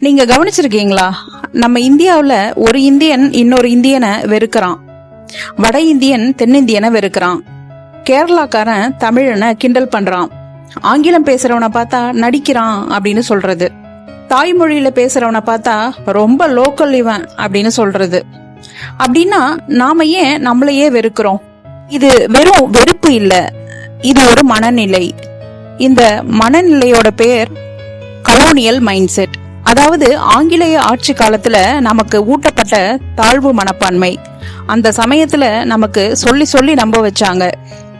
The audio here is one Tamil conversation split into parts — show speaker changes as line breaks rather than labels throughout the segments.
நீங்க கவனிச்சிருக்கீங்களா? நம்ம இந்தியாவில் ஒரு இந்தியன் இன்னொரு இந்தியனை வெறுக்கிறான். வட இந்தியன் தென்னிந்தியனை வெறுக்கிறான். கேரளாக்காரன் தமிழனை கிண்டல் பண்றான். ஆங்கிலம் பேசுறவனை பார்த்தா நடிக்கிறான் அப்படின்னு சொல்றது. தாய்மொழியில பேசுறவனை பார்த்தா ரொம்ப லோக்கல் இவன் அப்படின்னு சொல்றது. அப்படின்னா நாம ஏன் நம்மளையே வெறுக்கிறோம்? இது வெறும் வெறுப்பு இல்ல. இது ஒரு மனநிலை. இந்த மனநிலையோட பேர் கலோனியல் மைண்ட் செட் அதாவது ஆங்கிலேய ஆட்சி காலத்துல நமக்கு ஊட்டப்பட்ட தாழ்வு மனப்பான்மை. அந்த சமயத்துல நமக்கு சொல்லி சொல்லி நம்ப வச்சாங்க.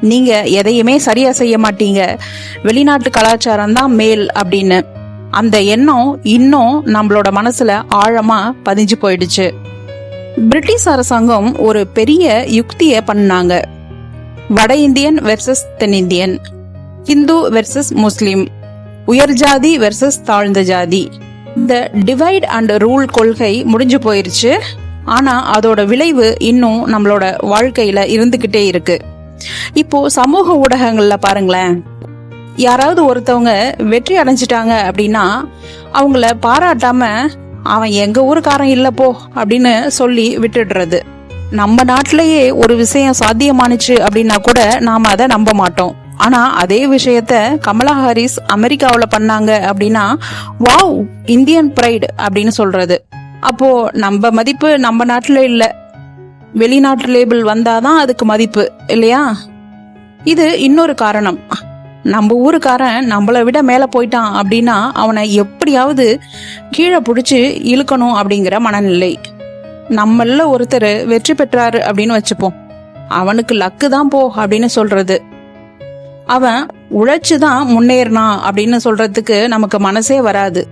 நீங்க எதையுமே சரியா செய்ய மாட்டீங்க. வெளிநாட்டு கலாச்சாரம் தான் மேல் அப்படின்னு. அந்த எண்ணம் இன்னும் நம்மளோட மனசுல ஆழமா பதிஞ்சு போயிடுச்சு. பிரிட்டிஷ் அரசாங்கம் ஒரு பெரிய யுக்திய பண்ணாங்க வட இந்தியன் வெர்சஸ் தென்னிந்தியன் இந்து வெர்சஸ் முஸ்லிம். உயர் ஜாதி வெர்சஸ் தாழ்ந்த ஜாதி. இந்த டிவைட் அண்ட் ரூல் கொள்கை முடிஞ்சு போயிருச்சு. ஆனால் அதோட விளைவு இன்னும் நம்மளோட வாழ்க்கையில இருந்துக்கிட்டே இருக்கு. இப்போ சமூக ஊடகங்கள்ல பாருங்களேன். யாராவது ஒருத்தவங்க வெற்றி அடைஞ்சிட்டாங்க அப்படின்னா அவங்கள பாராட்டாம அவன் எங்க ஊருக்காரன் இல்லை போ அப்படின்னு சொல்லி விட்டுடுறது. நம்ம நாட்டிலேயே ஒரு விஷயம் சாத்தியமானுச்சு அப்படின்னா கூட நாம அதை நம்ப மாட்டோம். ஆனா அதே விஷயத்த கமலா ஹாரிஸ் அமெரிக்காவில் பண்ணாங்க அப்படின்னா வாவ் இந்தியன் பிரைடு அப்படின்னு சொல்றது. அப்போ நம்ம மதிப்பு நம்ம நாட்டில் இல்லை. வெளிநாட்டு லேபிள் வந்தாதான் அதுக்கு மதிப்பு இல்லையா? இது இன்னொரு காரணம். நம்ம ஊருக்காரன் நம்மளை விட மேல போயிட்டான் அப்படின்னா அவனை எப்படியாவது கீழே பிடிச்சி இழுக்கணும் அப்படிங்கிற மனநிலை. நம்மள ஒருத்தர் வெற்றி பெற்றாரு அப்படின்னு வச்சுப்போம். அவனுக்கு லக்கு தான் போ அப்படின்னு சொல்றது. அவன் உழைச்சுதான் முன்னேறினான் அப்படின்னு சொல்றதுக்கு நமக்கு மனசே வராது.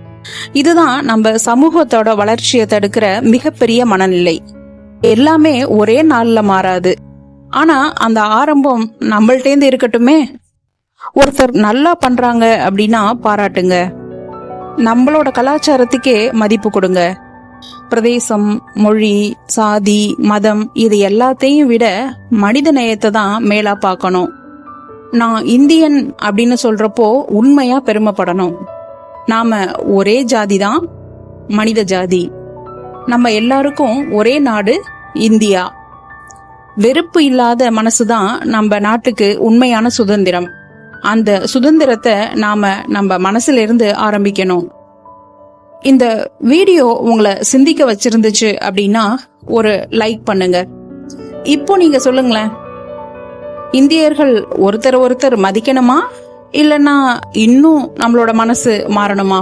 இதுதான் நம்ம சமூகத்தோட வளர்ச்சியை தடுக்கிற மிகப்பெரிய மனநிலை. எல்லாமே ஒரே நாள்ல மாறாது. ஆனா அந்த ஆரம்பம் நம்மள்டேந்து இருக்கட்டுமே? ஒருத்தர் நல்லா பண்றாங்க அப்படின்னா பாராட்டுங்க. நம்மளோட கலாச்சாரத்துக்கே மதிப்பு கொடுங்க. பிரதேசம் மொழி சாதி மதம் இது எல்லாத்தையும் விட மனித நேயத்தை தான் மேலா பார்க்கணும். நான் இந்தியன் அப்படின்னு சொல்றப்போ உண்மையா பெருமைப்படணும். நாம ஒரே ஜாதி தான் மனித ஜாதி. நம்ம எல்லாருக்கும் ஒரே நாடு இந்தியா. வெறுப்பு இல்லாத மனசுதான் நம்ம நாட்டுக்கு உண்மையான சுதந்திரம். அந்த சுதந்திரத்தை நாம நம்ம மனசுல இருந்து ஆரம்பிக்கணும். இந்த வீடியோ உங்களை சிந்திக்க வச்சிருந்துச்சு அப்படின்னா ஒரு லைக் பண்ணுங்க. இப்போ நீங்க சொல்லுங்களேன் இந்தியர்கள் ஒருத்தர் ஒருத்தர் மதிக்கணுமா? இல்லைன்னா இன்னும் நம்மளோட மனசு மாறணுமா?